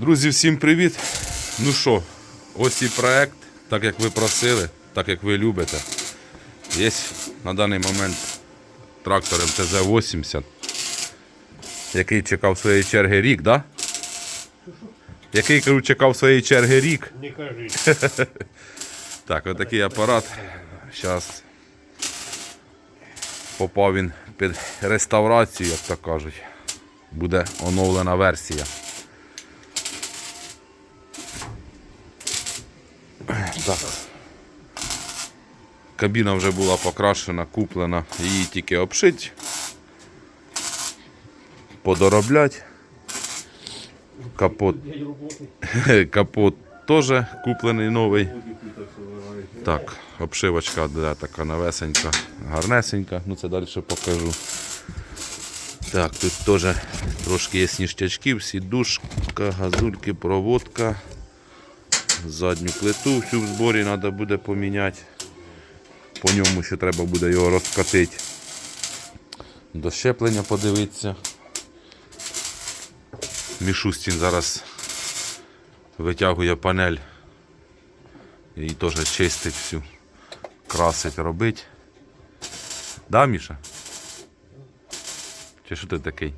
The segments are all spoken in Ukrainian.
Друзі, всім привіт! Ну що, ось і проект, так як ви просили, так як ви любите. Є на даний момент трактор МТЗ-80, який чекав своєї черги рік, да? Який кажу, чекав своєї черги рік. Не кажи. Так, отакий апарат. Зараз попав він під реставрацію, як то кажуть. Буде оновлена версія. Так. Кабіна вже була покрашена, куплена, її тільки обшить, подороблять. Капот Капот теж куплений новий. Так, обшивочка де така новесенька, гарнесенька. Ну це далі покажу. Так, тут теж трошки є сніжтячків, сідушка, газульки, проводка. Задню плиту всю в зборі треба буде поміняти. По ньому ще треба буде його розкатити. До щеплення подивитися. Мішустін зараз витягує панель. Її теж чистить всю, красить, робить. Да, Міша? Чи що ти такий?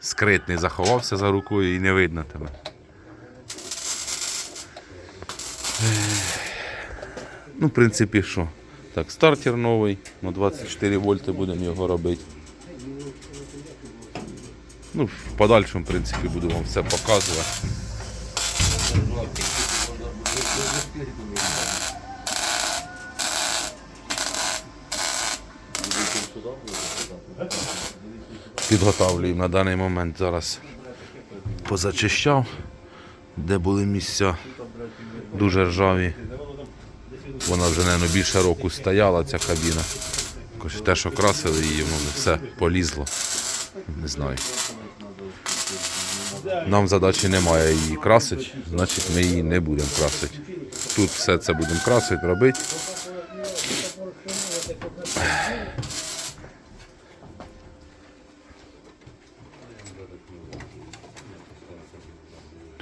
Скритний заховався за рукою і не видно тебе. Ну, в принципі, що? Так, стартер новий, на 24 вольти будемо його робити. Ну, в подальшому, в принципі, буду вам все показувати. Підготовлюємо на даний момент зараз позачищав, де були місця дуже ржаві. Вона вже, мабуть, більше року стояла, ця кабіна. Те, що красили її, воно все полізло. Не знаю. Нам задачі немає її красити, значить ми її не будемо красити. Тут все це будемо красити, робити.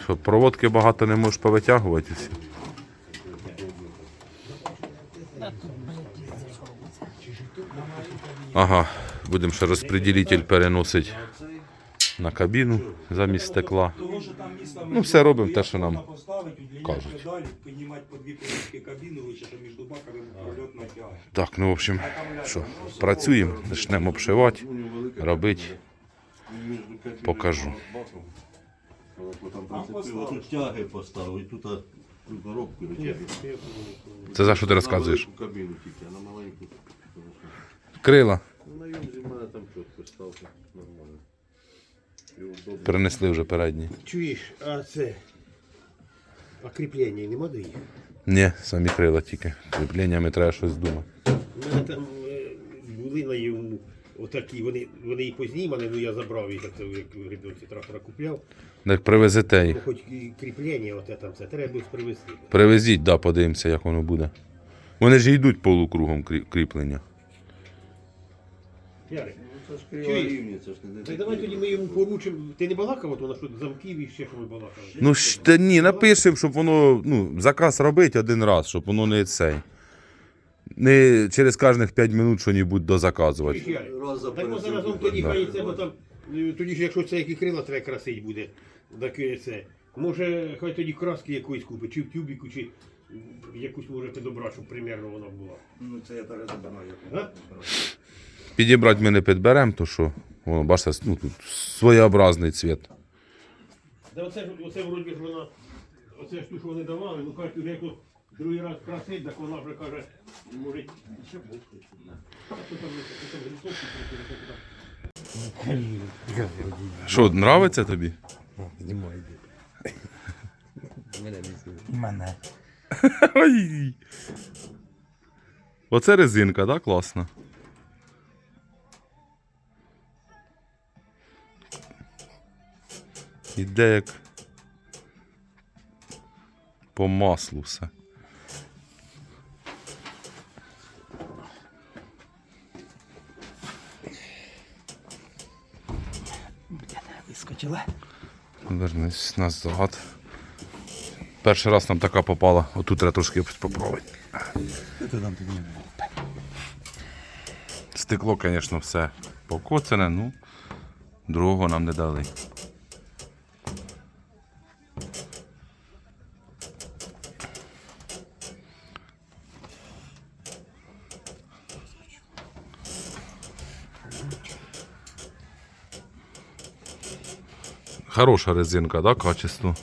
Що, проводки багато не можеш повитягувати. Ага, будемо ще розподілитель переносити на кабіну замість стекла. Ну, все робимо те, що нам кажуть. Так, ну в общем, що, працюємо, почнемо обшивати, робити, покажу. Це за що ти розказуєш? На велику кабіну тільки, а на маленьку. Крила Ну, на юнзі в мене там чітко стався, нормально. І удобно. перенесли вже передні. Чуєш, а це. А кріплення нема до їх? Ні, самі крила тільки. Кріпленнями треба щось думати. У мене там е, були на йому отакі, вони, вони і познімали, ну я забрав їх, це як в рядовці трактора купляв. Так привезете Ну, їх. хоч і кріплення, оте там це треба буде привезти. Привезіть, да, подивимося, як воно буде. Вони ж йдуть полукругом крі- кріплення. Ярик, Це ж крива рівні, це ж не так давай тоді ми йому поручимо. Ти не балакав, от вона що замків і ще що ми балакали. Ну ж та ні, напишемо, щоб воно, ну, заказ робити один раз, щоб воно не цей. Не через кожних 5 минут що-небудь дозаказувати. Чуєш, Ярик? Раз за Так ми пересів заразом купити. тоді хай це, бо там, е, тоді ж якщо це які крила треба красить буде, так е, це. Може, хай тоді краски якоїсь купить, чи в тюбіку, чи якусь може підобрати, щоб примерно вона була. Ну це я як А? Підібрати ми не підберемо, то що, воно, бачите, ну, тут своєобразний цвіт. Да оце, оце вроді ж вона, оце ж ту, що вони давали, ну кажуть, вже як тут другий раз красить, так вона вже каже, може, ще бути. А що там, що там, трохи, що? Що, нравиться тобі? Знімай. Мене Мене. Ой. Оце резинка, так, класна. Іде як по маслу все. Вискочила. Вернись назад. Перший раз нам така попала. Отут треба трошки попробувати. Стекло, звісно, все покоцане, ну другого нам не дали. Хороша резинка, да, качество?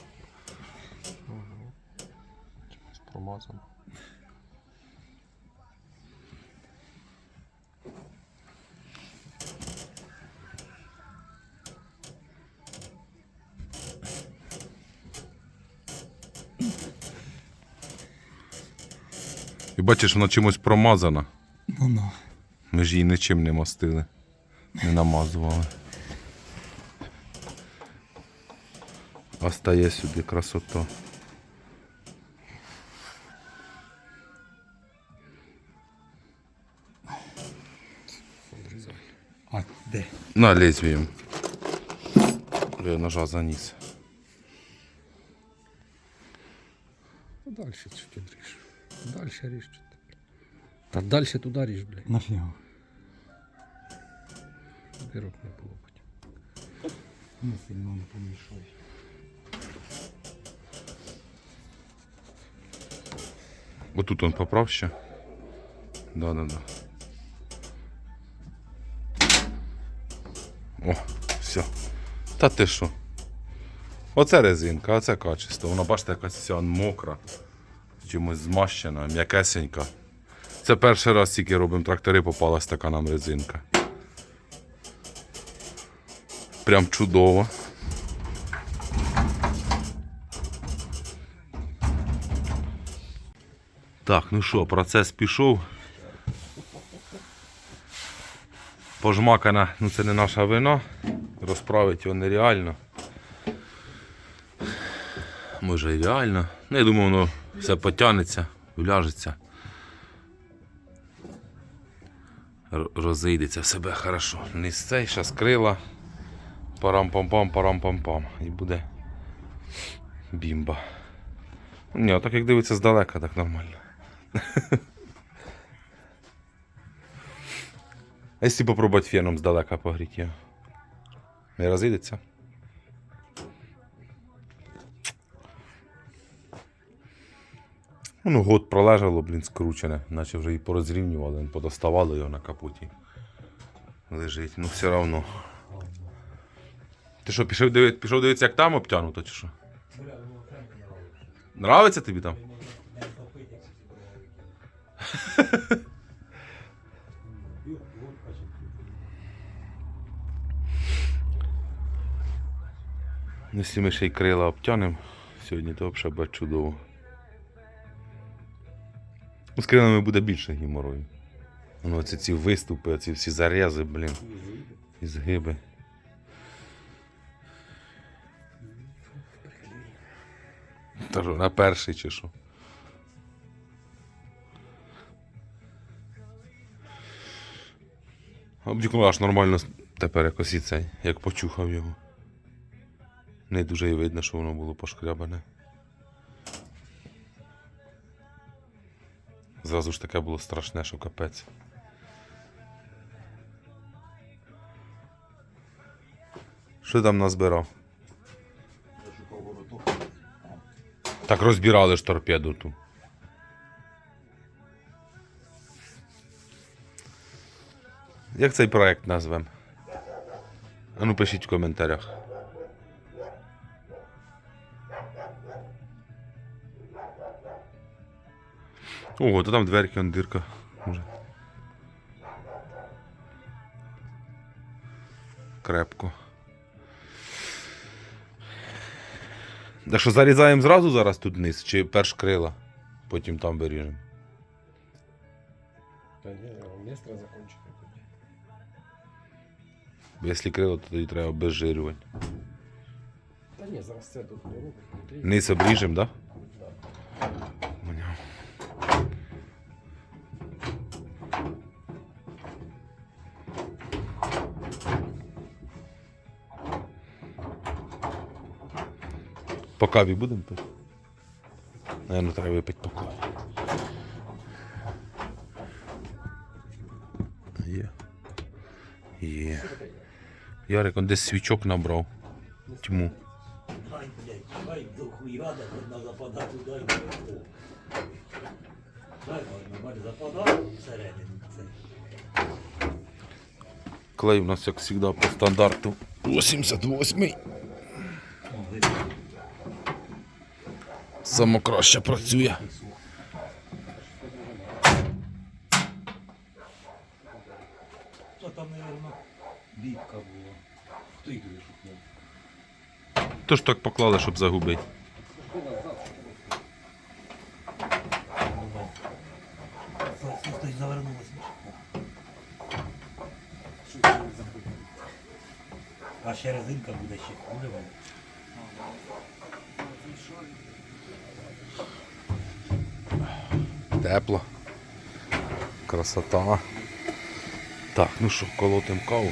Промазано. І бачиш, вона чимось промазана. Ну ну. Ми ж її нічим не мастили. Не намазували. А стає сюди красота. А де? На лезвієм. Я ножа заніс. Дальше чуть ріж. Дальше ріж. чуть. Та дальше туди ріж, блядь. Нафіга? Дирок не було потім. Не сильно не Отут он поправ ще. Да, да, да. О, все. Та ти що? Оце резинка, оце качество. Вона бачите, якась вся мокра. Чимось змащена, м'якесенька. Це перший раз тільки робимо трактори, попалась така нам резинка. Прям чудово. Так, ну що, процес пішов. Пожмакана, ну це не наша вина. Розправити його нереально. Може і реально. Ну, я думаю, воно все потягнеться, вляжеться. Розійдеться в себе хорошо. Не з цей, ще скрила. Парам-пам-пам, парам-пам-пам. І буде бімба. Ні, так як дивиться здалека, так нормально. А якщо попробувати феном здалека погріти його? Не розійдеться? Ну, год пролежало, блін, скручене, наче вже і порозрівнювали, подоставали його на капоті. Лежить, ну все одно. Ти що, пішов дивитися, пішов дивитися, як там обтягнуто, чи що? Нравиться тобі там? Якщо ми ще й крила обтянемо сьогодні, то взагалі буде чудово. Ну, з крилами буде більше геморою. Ну, оці ці виступи, оці всі зарези, блін. І згиби. Та що, на перший чи що? Обдікну аж нормально тепер якось і цей, як почухав його. Не дуже і видно, що воно було пошкрябане. Зразу ж таке було страшне, що капець. Що там назбирав? Так розбирали ж торпеду ту. Як цей проект назвем? А ну пишіть в коментарях. Ого, то там дверки, он дирка. Може. Крепко. Так що зарізаємо зразу зараз тут вниз, чи перш крила, потім там виріжемо. Та ні, містра закончити тоді. Бо якщо крило, то тоді треба обезжирювати. Та ні, зараз це тут не робить. Низ обріжемо, так? Да? Поняв. По каві будемо пити? Наверно, треба випити по каві. Є. Є. Ярик, он десь свічок набрав. Тьму. Ай, блядь, ай, до хуйрада, можна западати, дай мені. Дай, бач, западав всередину. Клей у нас, як завжди, по стандарту 88. Само краще працює. То там, мабуть, бітка була. Хто їх вишукнув? Тож так поклали, щоб загубити. Хтось завернулося. А ще резинка буде ще. Буде? Тепло. Красота. Так, ну що, колотим каву.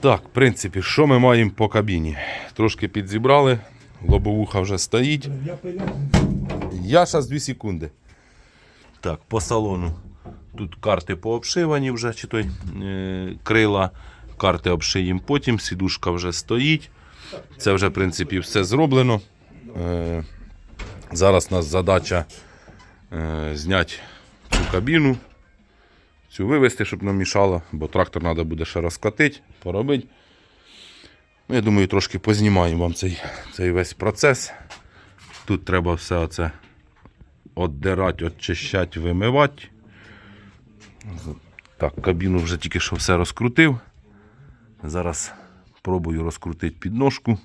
Так, в принципі, що ми маємо по кабіні? Трошки підзібрали, лобовуха вже стоїть. Я зараз 2 секунди. Так, по салону. Тут карти пообшивані вже, чи той е, крила, карти обшиємо потім, сідушка вже стоїть. Це вже, в принципі, все зроблено. Е, зараз у нас задача е, зняти цю кабіну, цю вивезти, щоб не мішало, бо трактор треба буде ще розкатити, поробити. Ну, я думаю, трошки познімаємо вам цей, цей весь процес. Тут треба все оце віддирати, очищати, вимивати. Так, кабіну вже тільки що все розкрутив. Зараз пробую розкрутити підножку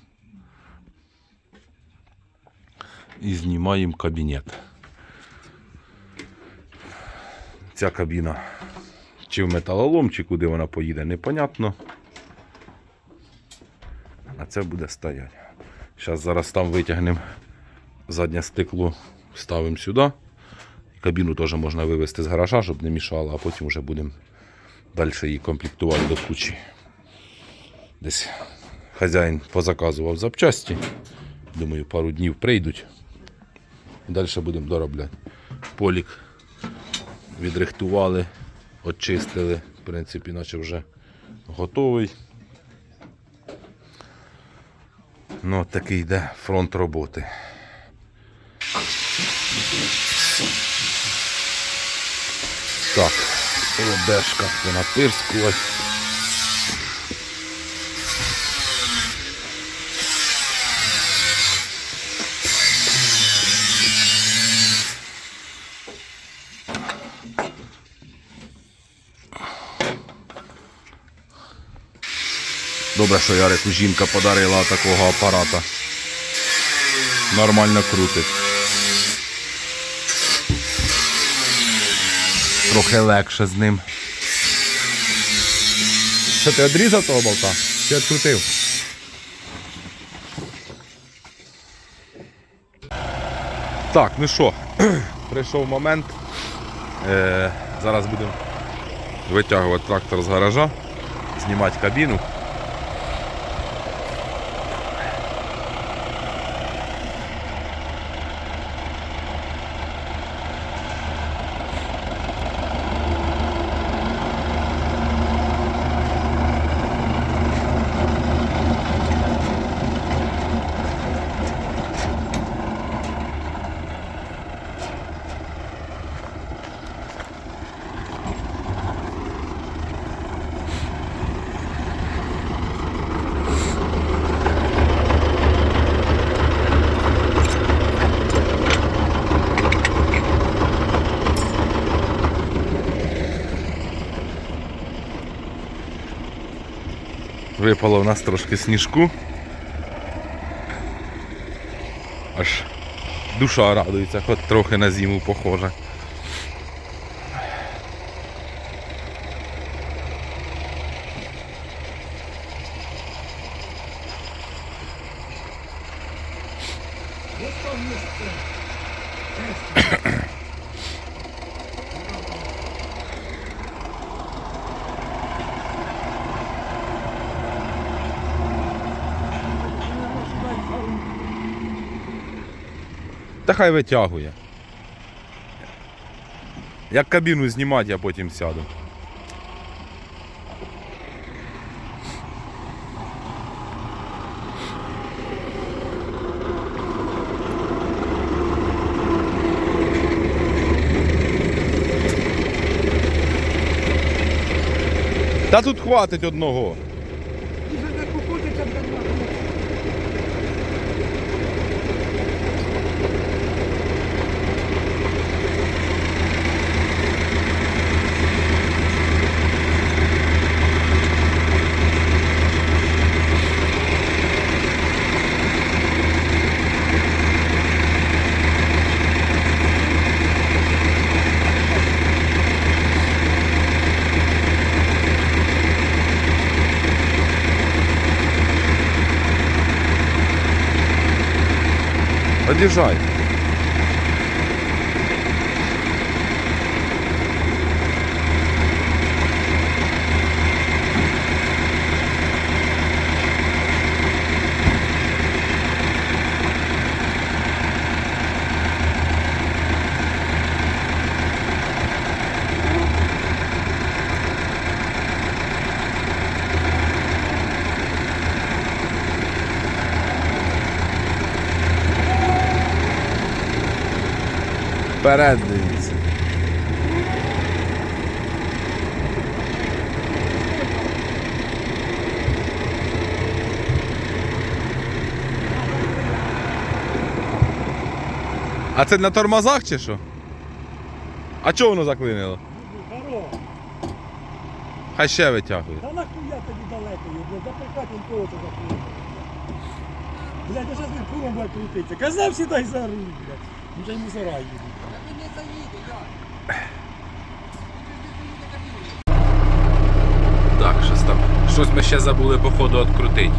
і знімаємо кабінет. Ця кабіна чи в металолом, чи куди вона поїде, непонятно. А це буде стояти. Зараз зараз там витягнемо заднє стекло, ставимо сюди. Кабіну теж можна вивезти з гаража, щоб не мішало, а потім вже будемо далі її комплектувати до кучі. Десь хазяїн позаказував запчасті. Думаю, пару днів прийдуть. Далі будемо доробляти. Полік відрихтували, очистили. В принципі, наче вже готовий. Ну, такий йде фронт роботи. Так, холодешка, вона Добре, що Ярику жінка подарила такого апарата. Нормально крутить. Трохи легше з ним. Що ти відрізав того болта? Чи відкрутив? Так, ну що, прийшов момент. Е, зараз будемо витягувати трактор з гаража, знімати кабіну. Випало в нас трошки сніжку. Аж душа радується, хоч трохи на зиму похоже. Та хай витягує. Як кабіну знімати, я потім сяду. Та тут хватить одного. Од'їжджай. Вперед дивіться. А це на тормозах чи що? А чого воно заклинило? Здорово. Хай ще витягує. Та нахуя тобі далеко блядь, запихати він кого то захуя. Блядь, я зараз він куром буде крутитися. Казав сідай за руль, блядь. Вже й мусора їдуть. Так, щось ми ще забули по ходу відкрутити.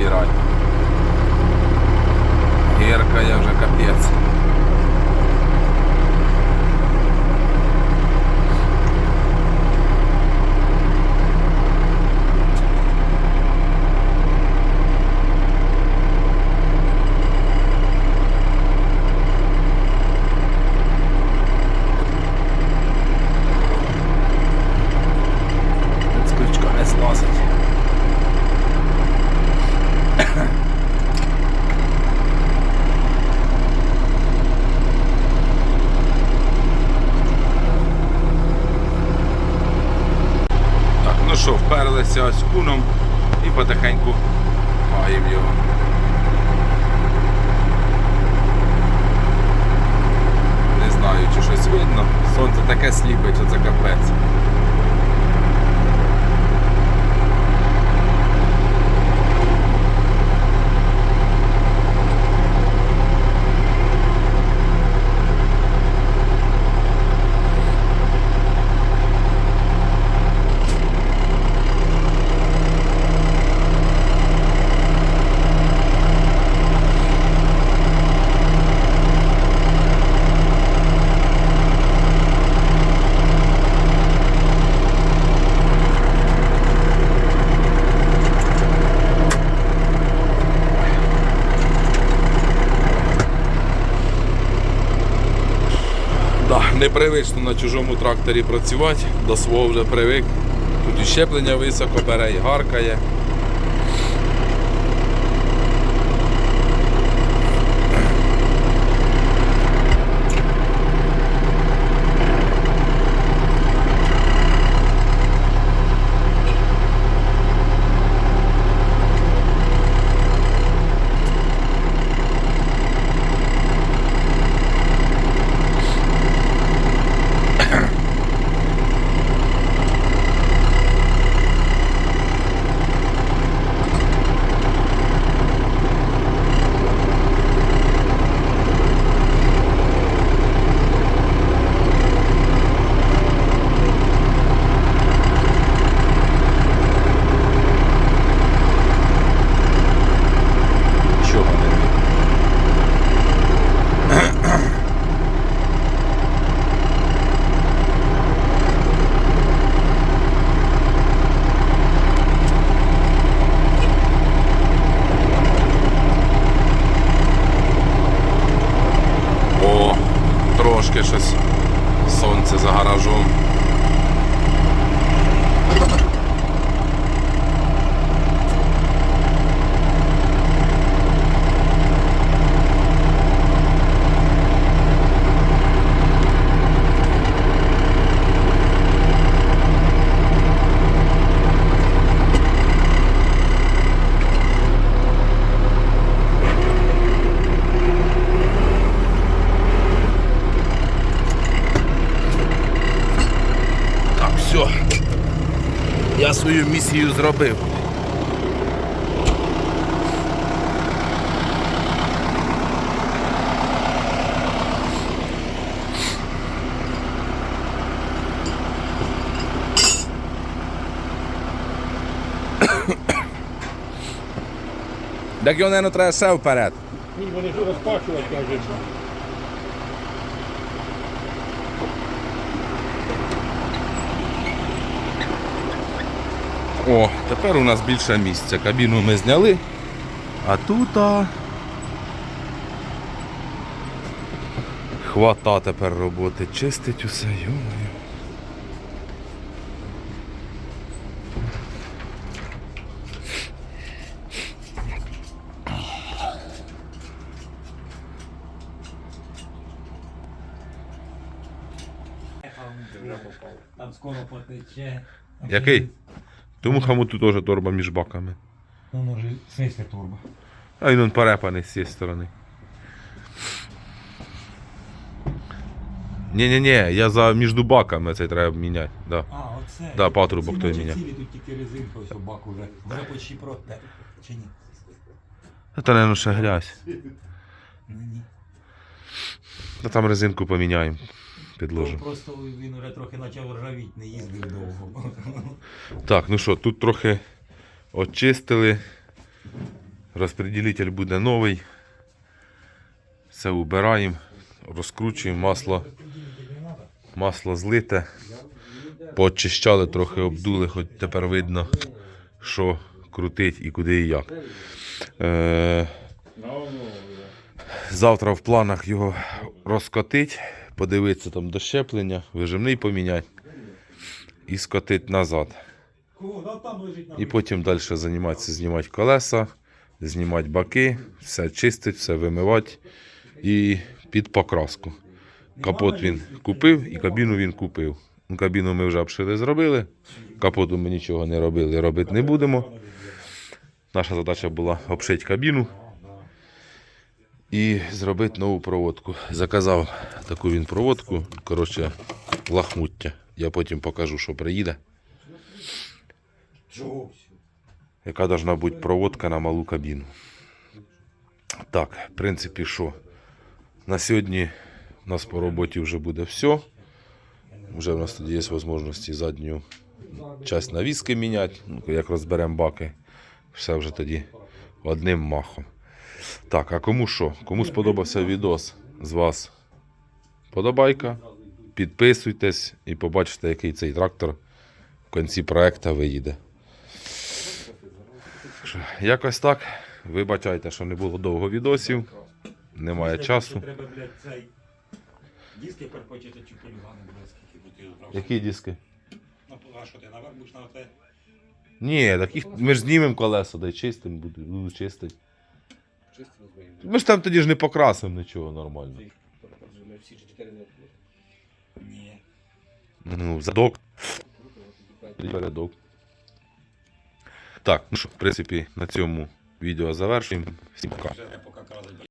Щеплення Герка я вже капець. З крючка не злазить. Так, ну що, вперлися ось куном і потихеньку маємо його. Не знаю, чи щось видно. Сонце таке сліпить, що це капець. Да, непривично на чужому тракторі працювати, до свого вже привик. Тут і щеплення високо бере, і гаркає. Чого не вмію? О, трошки щось сонце за гаражом. Так, все. Я свою місію зробив. Так його, мабуть, треба ще вперед. Ні, вони ж розпачувати, каже. О, тепер у нас більше місця. Кабіну ми зняли. А тут. А... Хвата тепер роботи. Чистить усе, йомаю. Там скоро потече. Який? Тому хамуту теж торба між баками. Ну, ну, же, в смысле. А він он перепаний з цієї сторони. Ні-ні-ні, я за між баками цей треба міняти. Да. А, оце. Да, патрубок той міняв. цілі тут тільки резинка, ось бак уже. Вже почти проте. Чи ні? Та, наверное, ще грязь. Ну ні. Та там резинку поміняємо. То Підложимо. Просто він уже трохи почав ржавіть, не їздив довго. Так, ну що, тут трохи очистили. Розпреділитель буде новий. Все убираємо, розкручуємо масло. Масло злите. Поочищали, трохи обдули, хоч тепер видно, що крутить і куди і як. Е, завтра в планах його розкотить, подивитися там до щеплення, вижимний поміняти і скотити назад. І потім далі займатися, знімати колеса, знімати баки, все чистити, все вимивати і під покраску. Капот він купив і кабіну він купив. Ну, Кабіну ми вже обшили, зробили. Капоту ми нічого не робили, робити не будемо. Наша задача була обшити кабіну і зробити нову проводку. Заказав таку він проводку, коротше, лахмуття. Я потім покажу, що приїде. Яка должна бути проводка на малу кабіну. Так, в принципі, що? На сьогодні у нас по роботі вже буде все. Вже в нас тоді є можливість задню часть навіски міняти, ну, як розберемо баки. Все вже тоді одним махом. Так, а кому що? Кому сподобався відос з вас? Подобайка. Підписуйтесь і побачите, який цей трактор в кінці проекту виїде. Якось так. Вибачайте, що не було довго відосів. Немає часу. Треба, блядь, цей диски перепочити чи полігани, блядь, скільки бути. Які диски? Ну, а що ти наверх будеш на те? Ні, таких ми ж знімемо колеса, дай чистим буду, буду чистити. Ми ж там тоді ж не покрасимо нічого нормально. Ні. Ну, задок. Порядок. Так, ну що, в принципі, на цьому відео завершуємо. Всім пока. Вже поки крадуть.